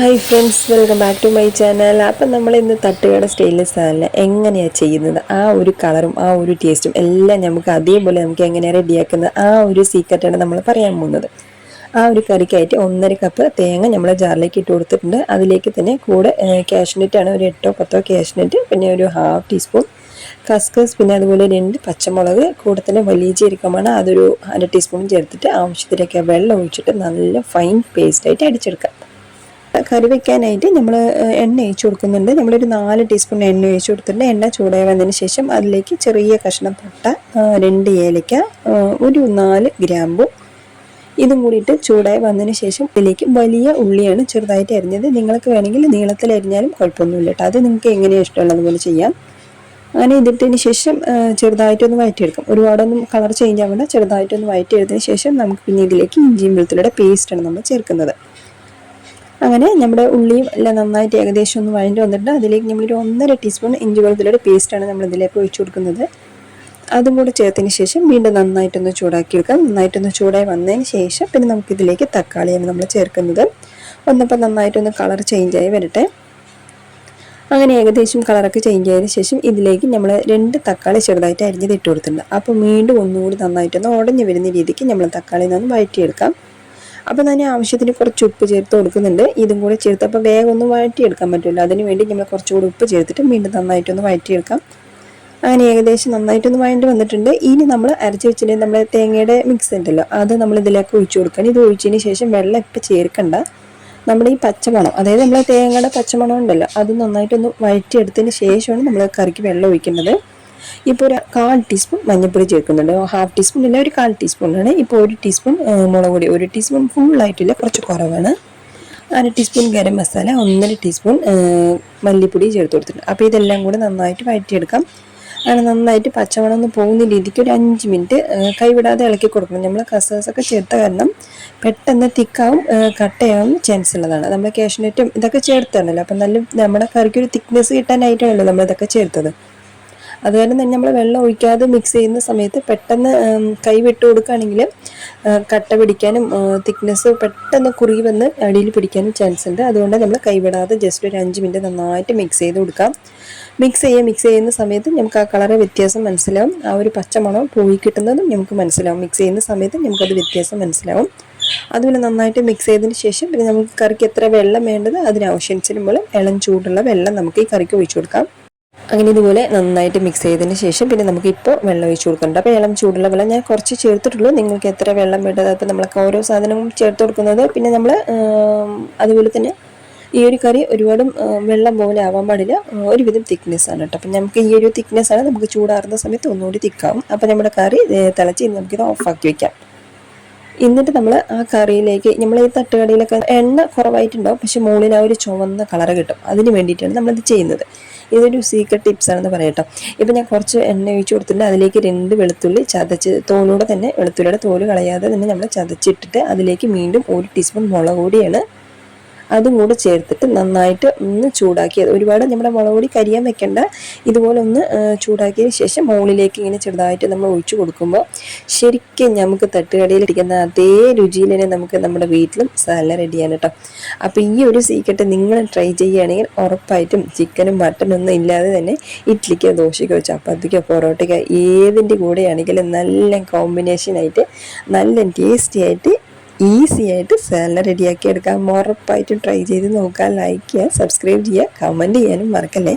Hi friends welcome back to my channel അപ്പം നമ്മൾ ഇന്ന് തട്ടുകട സ്റ്റെയിൻലെസ് സാധനം എങ്ങനെയാണ് ചെയ്യുന്നത്? ആ ഒരു കളറും ആ ഒരു ടേസ്റ്റും എല്ലാം നമുക്ക് അതേപോലെ നമുക്ക് എങ്ങനെയാണ് റെഡിയാക്കുന്നത് ആ ഒരു സീക്രറ്റാണ് നമ്മൾ പറയാൻ പോകുന്നത്. ആ ഒരു കറിക്കായിട്ട് ഒന്നര കപ്പ് തേങ്ങ നമ്മൾ ജാറിലേക്ക് ഇട്ട് കൊടുത്തിട്ടുണ്ട്. അതിലേക്ക് തന്നെ കൂടെ കാഷ്നറ്റാണ് ഒരു എട്ടോ പത്തോ കാഷ്നറ്റ് പിന്നെ ഒരു ഹാഫ് ടീസ്പൂൺ കസ്കസ് പിന്നെ അതുപോലെ രണ്ട് പച്ചമുളക് കൂടെ തന്നെ വലിയ ജീരകമാണ്. അതൊരു അര ടീസ്പൂൺ ചേർത്തിട്ട് ആവശ്യത്തിലേക്ക് വെള്ളം ഒഴിച്ചിട്ട് നല്ല ഫൈൻ പേസ്റ്റായിട്ട് അടിച്ചെടുക്കാം. കറി വെക്കാനായിട്ട് നമ്മൾ എണ്ണ ഒഴിച്ചു കൊടുക്കുന്നുണ്ട്. നമ്മളൊരു നാല് ടീസ്പൂൺ എണ്ണ ഒഴിച്ചു കൊടുത്തിട്ടുണ്ട്. എണ്ണ ചൂടായി വന്നതിന് ശേഷം അതിലേക്ക് ചെറിയ കഷ്ണം പട്ട രണ്ട് ഏലക്ക ഒരു നാല് ഗ്രാമ്പു. ഇതും കൂടിയിട്ട് ചൂടായി വന്നതിന് ശേഷം ഇതിലേക്ക് വലിയ ഉള്ളിയാണ് ചെറുതായിട്ട് അരിഞ്ഞത്. നിങ്ങൾക്ക് വേണമെങ്കിൽ നീളത്തിൽ അരിഞ്ഞാലും കുഴപ്പമൊന്നുമില്ല കേട്ടോ. അത് നിങ്ങൾക്ക് എങ്ങനെയാണ് ഇഷ്ടമുള്ളതുപോലെ ചെയ്യാം. അങ്ങനെ ഇതിട്ടതിന് ശേഷം ചെറുതായിട്ടൊന്ന് വഴറ്റിയെടുക്കും. ഒരുപാടൊന്നും കളർ ചേഞ്ച് ആവേണ്ട. ചെറുതായിട്ടൊന്ന് വഴറ്റിയെടുത്തതിന് ശേഷം നമുക്ക് പിന്നെ ഇതിലേക്ക് ഇഞ്ചിയും വെളുത്തുള്ളിയുടെ പേസ്റ്റാണ് നമ്മൾ ചേർക്കുന്നത്. അങ്ങനെ നമ്മുടെ ഉള്ളിയും എല്ലാം നന്നായിട്ട് ഏകദേശം ഒന്ന് വഴഞ്ഞു വന്നിട്ട് അതിലേക്ക് നമ്മളൊരു ഒന്നര ടീസ്പൂൺ ഇഞ്ചി വെളുത്തുള്ളിയുടെ പേസ്റ്റാണ് നമ്മൾ ഇതിലേക്ക് ഒഴിച്ചു കൊടുക്കുന്നത്. അതും കൂടെ ചേർത്തതിന് ശേഷം വീണ്ടും നന്നായിട്ടൊന്ന് ചൂടാക്കി എടുക്കാം. നന്നായിട്ടൊന്ന് ചൂടായി വന്നതിന് ശേഷം പിന്നെ നമുക്കിതിലേക്ക് തക്കാളിയാണ് നമ്മൾ ചേർക്കുന്നത്. ഒന്നപ്പോൾ നന്നായിട്ടൊന്ന് കളർ ചേഞ്ചായി വരട്ടെ. അങ്ങനെ ഏകദേശം കളറൊക്കെ ചേഞ്ച് ആയതിനു ശേഷം ഇതിലേക്ക് നമ്മൾ രണ്ട് തക്കാളി ചെറുതായിട്ട് അരിഞ്ഞത് ഇട്ട് കൊടുത്തിട്ടുണ്ട്. അപ്പോൾ വീണ്ടും ഒന്നുകൂടി നന്നായിട്ടൊന്ന് ഉടഞ്ഞു വരുന്ന രീതിക്ക് നമ്മൾ തക്കാളിയിൽ നിന്ന് വഴറ്റിയെടുക്കാം. അപ്പോൾ തന്നെ ആവശ്യത്തിന് കുറച്ച് ഉപ്പ് ചേർത്ത് കൊടുക്കുന്നുണ്ട്. ഇതും കൂടെ ചേർത്ത് അപ്പോൾ വേഗം ഒന്ന് വഴറ്റിയെടുക്കാൻ പറ്റില്ല അതിന് വേണ്ടി നമ്മൾ കുറച്ചുകൂടി ഉപ്പ് ചേർത്തിട്ട് വീണ്ടും നന്നായിട്ടൊന്ന് വഴറ്റിയെടുക്കാം. അങ്ങനെ ഏകദേശം നന്നായിട്ടൊന്ന് വഴണ്ടി വന്നിട്ടുണ്ട്. ഇനി നമ്മൾ അരച്ച് വെച്ചിട്ടുണ്ടെങ്കിൽ നമ്മുടെ തേങ്ങയുടെ മിക്സ് ഉണ്ടല്ലോ അത് നമ്മൾ ഇതിലേക്ക് ഒഴിച്ചു കൊടുക്കണം. ഇത് ഒഴിച്ചതിന് ശേഷം വെള്ളം ഇപ്പം ചേർക്കണ്ട. നമ്മുടെ ഈ പച്ചമണം അതായത് നമ്മളെ തേങ്ങയുടെ പച്ചമണം ഉണ്ടല്ലോ അത് നന്നായിട്ടൊന്ന് വഴറ്റിയെടുത്തതിന് ശേഷമാണ് നമ്മൾ കറിക്ക് വെള്ളം ഒഴിക്കേണ്ടത്. ഇപ്പോൾ ഒരു കാൽ ടീസ്പൂൺ മഞ്ഞൾപ്പൊടി ചേർക്കുന്നുണ്ട്. ഹാഫ് ടീസ്പൂൺ ഇല്ല ഒരു കാൽ ടീസ്പൂണാണ് ഇപ്പോൾ ഒരു ടീസ്പൂൺ മുളക് പൊടി. ഒരു ടീസ്പൂൺ ഫുള്ളായിട്ടില്ല കുറച്ച് കുറവാണ്. അര ടീസ്പൂൺ ഗരം മസാല ഒന്നര ടീസ്പൂൺ മല്ലിപ്പൊടി ചേർത്ത് കൊടുത്തിട്ടുണ്ട്. അപ്പോൾ ഇതെല്ലാം കൂടെ നന്നായിട്ട് വഴറ്റിയെടുക്കാം. അങ്ങനെ നന്നായിട്ട് പച്ചമണം ഒന്ന് പോകുന്ന രീതിക്ക് ഒരു അഞ്ച് മിനിറ്റ് കൈവിടാതെ ഇളക്കി കൊടുക്കണം. നമ്മൾ കസകസൊക്കെ ചേർത്ത കാരണം പെട്ടെന്ന് തിക്കാവും കട്ടയാവും ചാൻസ് ഉള്ളതാണ്. നമ്മൾ കാഷ്നറ്റും ഇതൊക്കെ ചേർത്താണല്ലോ. അപ്പം നല്ല നമ്മുടെ കറിക്ക് ഒരു തിക്നെസ് കിട്ടാനായിട്ടാണല്ലോ നമ്മൾ ഇതൊക്കെ ചേർത്തത്. അതുപോലെ തന്നെ നമ്മൾ വെള്ളം ഒഴിക്കാതെ മിക്സ് ചെയ്യുന്ന സമയത്ത് പെട്ടെന്ന് കൈ വിട്ട് കൊടുക്കുകയാണെങ്കിൽ കട്ട പിടിക്കാനും തിക്നെസ് പെട്ടെന്ന് കുറുകി വന്ന് അടിയിൽ പിടിക്കാനും ചാൻസ് ഉണ്ട്. അതുകൊണ്ട് നമ്മൾ കൈവിടാതെ ജസ്റ്റ് ഒരു അഞ്ച് മിനിറ്റ് നന്നായിട്ട് മിക്സ് ചെയ്ത് കൊടുക്കാം. മിക്സ് ചെയ്യുക മിക്സ് ചെയ്യുന്ന സമയത്ത് നമുക്ക് ആ കളറ് വ്യത്യാസം മനസ്സിലാവും. ആ ഒരു പച്ചമണം പോയി കിട്ടുന്നതും നമുക്ക് മനസ്സിലാവും. മിക്സ് ചെയ്യുന്ന സമയത്ത് നമുക്കത് വ്യത്യാസം മനസ്സിലാവും. അതുപോലെ നന്നായിട്ട് മിക്സ് ചെയ്തതിന് ശേഷം പിന്നെ നമുക്ക് കറിക്ക് എത്ര വെള്ളം വേണ്ടത് അതിനാവശ്യമനുസരിച്ച് ഇളം ചൂടുള്ള വെള്ളം നമുക്ക് ഈ കറിക്ക് ഒഴിച്ചു കൊടുക്കാം. അങ്ങനെ ഇതുപോലെ നന്നായിട്ട് മിക്സ് ചെയ്തതിന് ശേഷം പിന്നെ നമുക്ക് ഇപ്പോൾ വെള്ളം ഒഴിച്ച് കൊടുക്കുന്നുണ്ട്. അപ്പോൾ ഇളം ചൂടുള്ള വെള്ളം ഞാൻ കുറച്ച് ചേർത്തിട്ടുള്ളൂ. നിങ്ങൾക്ക് എത്ര വെള്ളം വേണ്ടത് അപ്പോൾ നമ്മളൊക്കെ ഓരോ സാധനവും ചേർത്ത് കൊടുക്കുന്നത്. പിന്നെ നമ്മൾ അതുപോലെ തന്നെ ഈ ഒരു കറി ഒരുപാടും വെള്ളം പോലെ ആവാൻ പാടില്ല. ഒരുവിധം തിക്നെസ് ആണ് കേട്ടോ. അപ്പം നമുക്ക് ഈ ഒരു തിക്നെസ് ആണ് നമുക്ക് ചൂടാറുന്ന സമയത്ത് ഒന്നുകൂടി തിക്കാവും. അപ്പം നമ്മുടെ കറി തിളച്ച് നമുക്കിത് ഓഫാക്കി വയ്ക്കാം എന്നിട്ട് നമ്മൾ ആ കറിയിലേക്ക് നമ്മൾ ഈ തട്ടുകടയിലൊക്കെ എണ്ണ കുറവായിട്ടുണ്ടാവും. പക്ഷെ മുകളിൽ ആ ഒരു ചുവന്ന കളർ കിട്ടും. അതിന് വേണ്ടിയിട്ടാണ് നമ്മളിത് ചെയ്യുന്നത്. ഇതൊരു സീക്രട്ട് ടിപ്സ് ആണെന്ന് പറയട്ടോ. ഇപ്പം ഞാൻ കുറച്ച് എണ്ണ ഒഴിച്ച് കൊടുത്തിട്ടുണ്ട്. അതിലേക്ക് രണ്ട് വെളുത്തുള്ളി ചതച്ച് തോലൂടെ തന്നെ വെളുത്തുള്ളിയുടെ തോൽ കളയാതെ തന്നെ നമ്മൾ ചതച്ചിട്ടിട്ട് അതിലേക്ക് വീണ്ടും ഒരു ടീസ്പൂൺ മുളക് പൊടിയാണ് അതും കൂടെ ചേർത്തിട്ട് നന്നായിട്ട് ഒന്ന് ചൂടാക്കിയത് ഒരുപാട് നമ്മുടെ മുളക് പൊടി കരിയാൻ വെക്കേണ്ട. ഇതുപോലെ ഒന്ന് ചൂടാക്കിയതിന് ശേഷം മുകളിലേക്ക് ഇങ്ങനെ ചെറുതായിട്ട് നമ്മൾ ഒഴിച്ചു കൊടുക്കുമ്പോൾ ശരിക്കും നമുക്ക് തട്ടുകടയിൽ ഇരിക്കുന്ന അതേ രുചിയിൽ തന്നെ നമുക്ക് നമ്മുടെ വീട്ടിലും സാല റെഡിയാണ് കേട്ടോ അപ്പോൾ ഈ ഒരു സീക്രട്ട് നിങ്ങൾ ട്രൈ ചെയ്യുകയാണെങ്കിൽ ഉറപ്പായിട്ടും ചിക്കനും മട്ടനും ഒന്നും ഇല്ലാതെ തന്നെ ഇഡ്ലിക്കോ ദോശയ്ക്കോ ചപ്പാത്തിക്കോ പൊറോട്ടയ്ക്കോ ഏതിന്റെ കൂടെയാണെങ്കിലും നല്ല കോമ്പിനേഷനായിട്ട് നല്ല ടേസ്റ്റി ആയിട്ട് ഈസി ആയിട്ട് സാലഡ് റെഡിയാക്കി എടുക്കാം. ഉറപ്പായിട്ടും ട്രൈ ചെയ്ത് നോക്കാം. ലൈക്ക് ചെയ്യുക സബ്സ്ക്രൈബ് ചെയ്യുക കമന്റ് ചെയ്യാനും മറക്കല്ലേ?